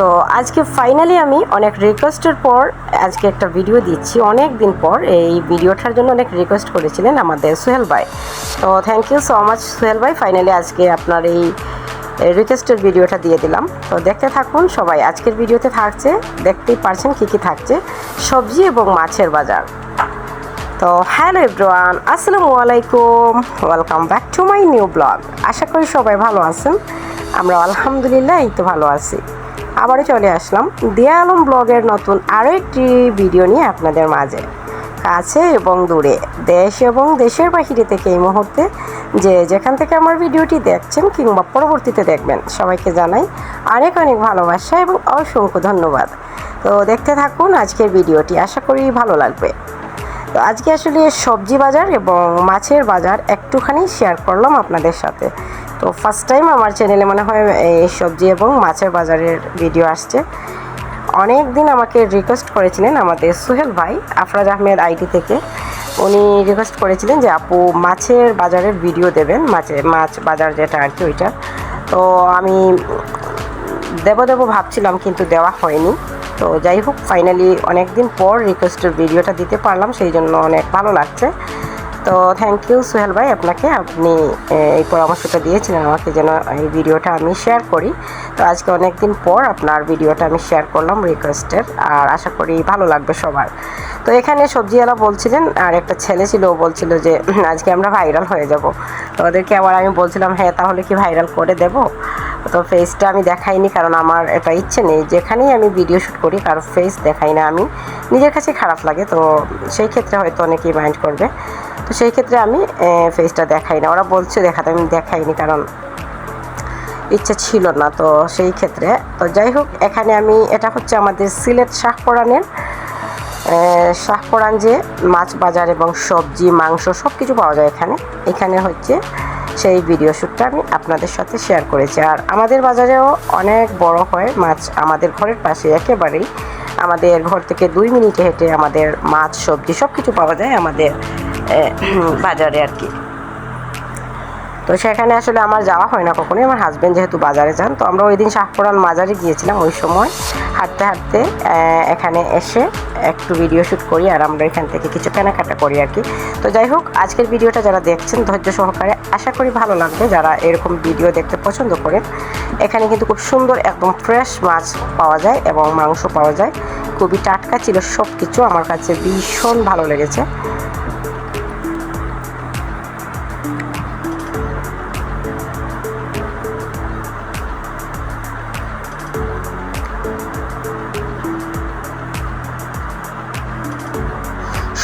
তো আজকে ফাইনালি আমি অনেক রিকোয়েস্টের পর আজকে একটা ভিডিও দিচ্ছি। অনেক দিন পর এই ভিডিওটার জন্য অনেক রিকোয়েস্ট করেছিলেন আমাদের সোহেল ভাই। তো thank you so much Sohel ভাই ফাইনালি আজকে আপনার এই রিকোয়েস্টের ভিডিওটা দিয়ে দিলাম। তো দেখতে থাকুন সবাই, আজকের ভিডিওতে থাকছে, দেখতেই পারছেন কী কী থাকছে। সবজি এবং মাছের বাজার। তো হ্যালো এভরিওয়ান আসসালামু আলাইকুম। Welcome back to my new blog আশা করি সবাই ভালো আছেন। আমরা আলহামদুলিল্লাহ, এই তো ভালো আছি। আবারও চলে আসলাম দিয়া আলম ব্লগের নতুন আরও একটি ভিডিও নিয়ে আপনাদের মাঝে। কাছে এবং দূরে, দেশ এবং দেশের বাহিরে থেকে এই মুহূর্তে যে যেখান থেকে আমার ভিডিওটি দেখছেন কিংবা পরবর্তীতে দেখবেন, সবাইকে জানাই অনেক অনেক ভালোবাসা এবং অসংখ্য ধন্যবাদ। তো দেখতে থাকুন আজকের ভিডিওটি, আশা করি ভালো লাগবে। তো আজকে আসলে সবজি বাজার এবং মাছের বাজার একটুখানি শেয়ার করলাম আপনাদের সাথে। তো ফার্স্ট টাইম আমার চ্যানেলে মনে হয় এই সবজি এবং মাছের বাজারের ভিডিও আসছে। অনেক দিন আমাকে রিকোয়েস্ট করেছিলেন আমাদের সোহেল ভাই আফরাজ আহমেদ আইডি থেকে। উনি রিকোয়েস্ট করেছিলেন যে, আপু, মাছের বাজারের ভিডিও দেবেন মাছের মাছ বাজার যেটা আর কি ওইটা। তো আমি দেব দেবো ভাবছিলাম, কিন্তু দেওয়া হয়নি। তো যাই হোক ফাইনালি অনেক দিন পর রিকোয়েস্টের ভিডিওটা দিতে পারলাম, সেই জন্য অনেক ভালো লাগছে। তো থ্যাংক ইউ সোহেল ভাই, আপনাকে আপনি এই পরামর্শটা দিয়েছিলেন আমাকে যেন এই ভিডিওটা আমি শেয়ার করি। তো আজকে অনেক দিন পর আপনার ভিডিওটা আমি শেয়ার করলাম রিকোয়েস্টের আর আশা করি ভালো লাগবে সবার। তো এখানে সবজিওয়ালা বলছিলেন, আর একটা ছেলে ছিল, ও বলছিল যে আজকে আমরা ভাইরাল হয়ে যাব। তো ওদেরকে আবার আমি বলছিলাম হ্যাঁ তাহলে কি ভাইরাল করে দেবো? তো ফেসটা আমি দেখাইনি, কারণ আমার এটা ইচ্ছে নেই। যেখানেই আমি ভিডিও শ্যুট করি, কারও ফেস দেখাই না আমি। নিজের কাছে খারাপ লাগে, তো সেই ক্ষেত্রে হয়তো অনেকেই মাইন্ড করবে। তো সেই ক্ষেত্রে আমি ফেসটা দেখাই না। ওরা বলছে দেখাতে, আমি দেখাইনি, কারণ ইচ্ছা ছিল না, তো সেই ক্ষেত্রে। তো যাই হোক, এখানে আমি, এটা হচ্ছে আমাদের সিলেট শাহপরানের শাহপরান যে মাছ বাজার এবং সবজি, মাংস সব কিছু পাওয়া যায় এখানে। এখানে হচ্ছে সেই ভিডিও শ্যুটটা আমি আপনাদের সাথে শেয়ার করেছি। আর আমাদের বাজারেও অনেক বড় হয় মাছ আমাদের ঘরের পাশে একেবারেই। আমাদের ঘর থেকে দুই মিনিটে হেঁটে আমাদের মাছ, সবজি সব কিছু পাওয়া যায় আমাদের বাজারে আর কি। তো সেখানে আসলে আমার যাওয়া হয় না কখনোই। আমার হাজব্যান্ড যেহেতু বাজারে যান, তো আমরা ওই দিন শাহপুরান বাজারে গিয়েছিলাম ওই সময়। হাঁটতে হাঁটতে এখানে এসে একটু ভিডিও শ্যুট করি আর আমরা এখান থেকে কিছু কেনাকাটা করি আর কি। তো যাই হোক, আজকের ভিডিওটা যারা দেখছেন, ধৈর্য সহকারে আশা করি ভালো লাগবে। যারা এরকম ভিডিও দেখতে পছন্দ করেন, এখানে কিন্তু খুব সুন্দর একদম ফ্রেশ মাছ পাওয়া যায় এবং মাংস পাওয়া যায়। খুবই টাটকা ছিল সব কিছু আমার কাছে ভীষণ ভালো লেগেছে।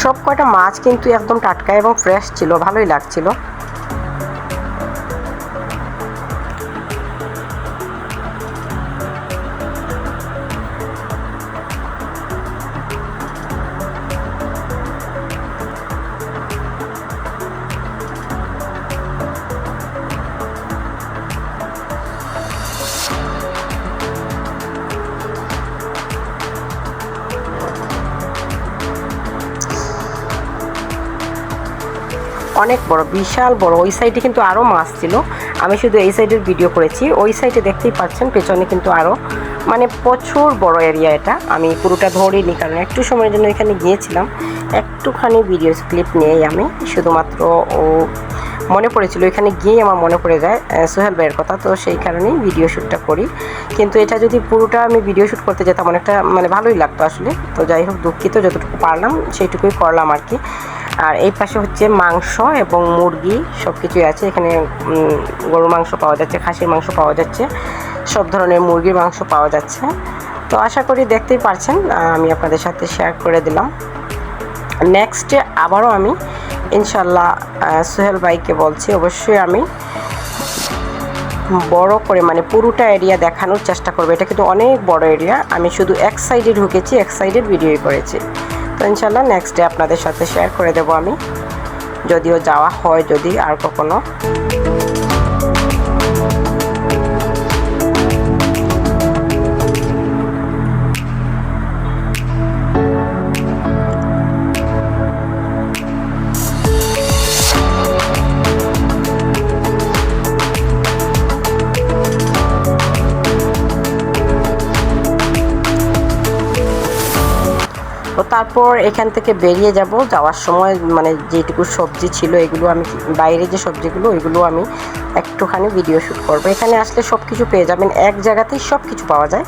সব কয়টা মাছ কিন্তু একদম টাটকা এবং ফ্রেশ ছিল ভালোই লাগছিল। অনেক বড়, বিশাল বড়। ওই সাইডে কিন্তু আরও মাছ ছিল। আমি শুধু এই সাইডের ভিডিও করেছি। ওই সাইডে দেখতেই পাচ্ছেন, পেছনে কিন্তু আরও মানে প্রচুর বড় এরিয়া এটা। আমি পুরোটা ধরিনি, কারণ একটু সময়ের জন্য এখানে গিয়েছিলাম। একটুখানি ভিডিও ক্লিপ নিয়েই আমি। শুধুমাত্র ও মনে পড়েছিল, এখানে গিয়ে আমার মনে পড়ে যায় সোহেল ভাইয়ের কথা। তো সেই কারণেই ভিডিও শ্যুটটা করি। কিন্তু এটা যদি পুরোটা আমি ভিডিও শ্যুট করতে যেতাম, অনেকটা মানে ভালোই লাগতো আসলে। তো যাই হোক, দুঃখিত, যতটুকু পারলাম, সেইটুকুই করলাম আর কি। আর এই পাশে হচ্ছে মাংস এবং মুরগি সব কিছুই আছে। এখানে গরুর মাংস পাওয়া যাচ্ছে, খাসির মাংস পাওয়া যাচ্ছে, সব ধরনের মুরগির মাংস পাওয়া যাচ্ছে। তো আশা করি দেখতেই পারছেন, আমি আপনাদের সাথে শেয়ার করে দিলাম। নেক্সটে আবারও আমি ইনশাল্লাহ সোহেল ভাইকে বলছি, অবশ্যই আমি বড় করে মানে পুরোটা এরিয়া দেখানোর চেষ্টা করব। এটা কিন্তু অনেক বড় এরিয়া আমি শুধু এক সাইডে ঢুকেছি, এক সাইডের ভিডিওই করেছি। তো ইনশাল্লাহ নেক্সট ডে আপনাদের সাথে শেয়ার করে দেবো আমি। যদিও যাওয়া হয় যদি আর কখনো। তারপর এখান থেকে বেরিয়ে যাব। যাওয়ার সময় মানে যেটুকু সবজি ছিল এগুলো আমি বাইরে যে সবজিগুলো, ওইগুলো আমি একটুখানি ভিডিও শ্যুট করব। এখানে আসলে সব কিছু পেয়ে যাবেন। এক জায়গাতেই সব কিছু পাওয়া যায়।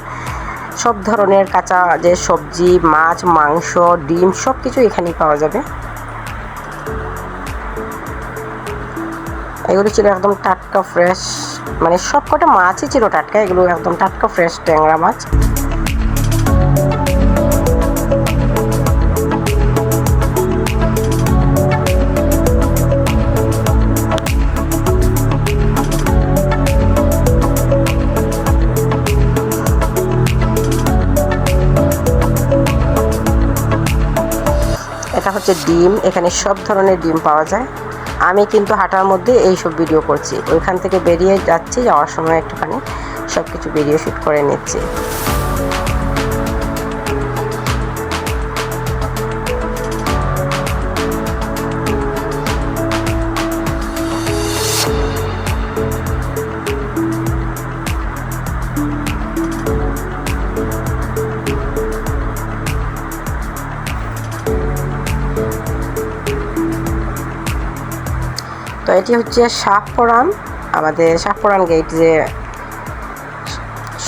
সব ধরনের কাঁচা যে সবজি, মাছ, মাংস, ডিম সব কিছু এখানেই পাওয়া যাবে। এগুলো ছিল একদম টাটকা ফ্রেশ মানে সব কটা মাছই ছিল টাটকা। এগুলো একদম টাটকা ফ্রেশ ট্যাংরা মাছ। হচ্ছে ডিম, এখানে সব ধরনের ডিম পাওয়া যায়। আমি কিন্তু হাঁটার মধ্যে এই সব ভিডিও করছি। ওইখান থেকে বেরিয়ে যাচ্ছি, যাওয়ার সময় একটুখানি সব কিছু ভিডিও শ্যুট করে নিচ্ছি। এটি হচ্ছে শাহপরান আমাদের শাহপরান গেট যে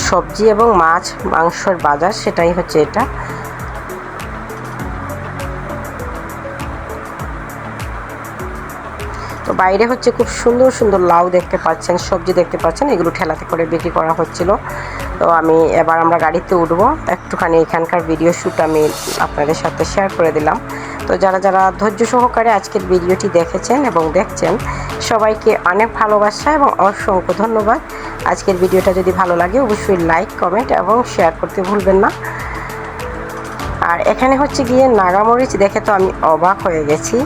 সবজি এবং মাছ, মাংসর বাজার, সেটাই হচ্ছে এটা। তো বাইরে হচ্ছে খুব সুন্দর সুন্দর লাউ দেখতে পাচ্ছেন, সবজি দেখতে পাচ্ছেন। এগুলো ঠেলাতে করে বিক্রি করা হচ্ছিল। তো আমি এবার আমরা গাড়িতে উঠবো। একটুখানি এখানকার ভিডিও শ্যুট আমি আপনাদের সাথে শেয়ার করে দিলাম। তো যারা যারা ধৈর্য সহকারে আজকের ভিডিওটি দেখেছেন এবং দেখছেন, সবাইকে অনেক ভালোবাসা এবং অসংখ্য ধন্যবাদ। আজকের ভিডিওটা যদি ভালো লাগে, অবশ্যই লাইক কমেন্ট এবং শেয়ার করতে ভুলবেন না। আর এখানে হচ্ছে গিয়ে নাগামরিচ দেখে তো আমি অবাক হয়ে গেছি।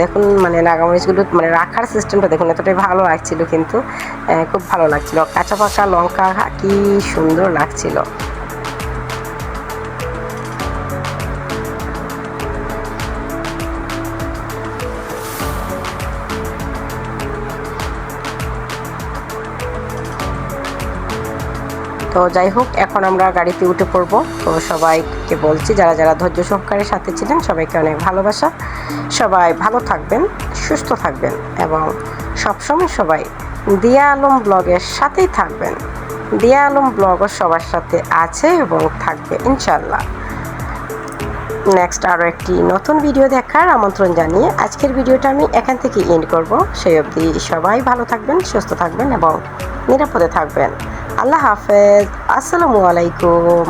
দেখুন মানে নাগামরিচগুলো মানে রাখার সিস্টেমটা দেখুন, এতটাই ভালো লাগছিল কিন্তু খুব ভালো লাগছিল। কাঁচা পাকা লঙ্কা, কি সুন্দর লাগছিল। তো যাই হোক, এখন আমরা গাড়িতে উঠে পড়ব। তো সবাইকে বলছি, যারা যারা ধৈর্য সহকারের সাথে ছিলেন, সবাইকে অনেক ভালোবাসা। সবাই ভালো থাকবেন, সুস্থ থাকবেন এবং সবসময় সবাই দিয়া আলম ব্লগের সাথেই থাকবেন। দিয়া আলম ব্লগও সবার সাথে আছে এবং থাকবে ইনশাল্লাহ নেক্সট আরও একটি নতুন ভিডিও দেখার আমন্ত্রণ জানিয়ে আজকের ভিডিওটা আমি এখান থেকে এন্ড করব। সেই অবধি সবাই ভালো থাকবেন, সুস্থ থাকবেন এবং নিরাপদে থাকবেন। আল্লাহ হাফেজ। আসসালামু আলাইকুম।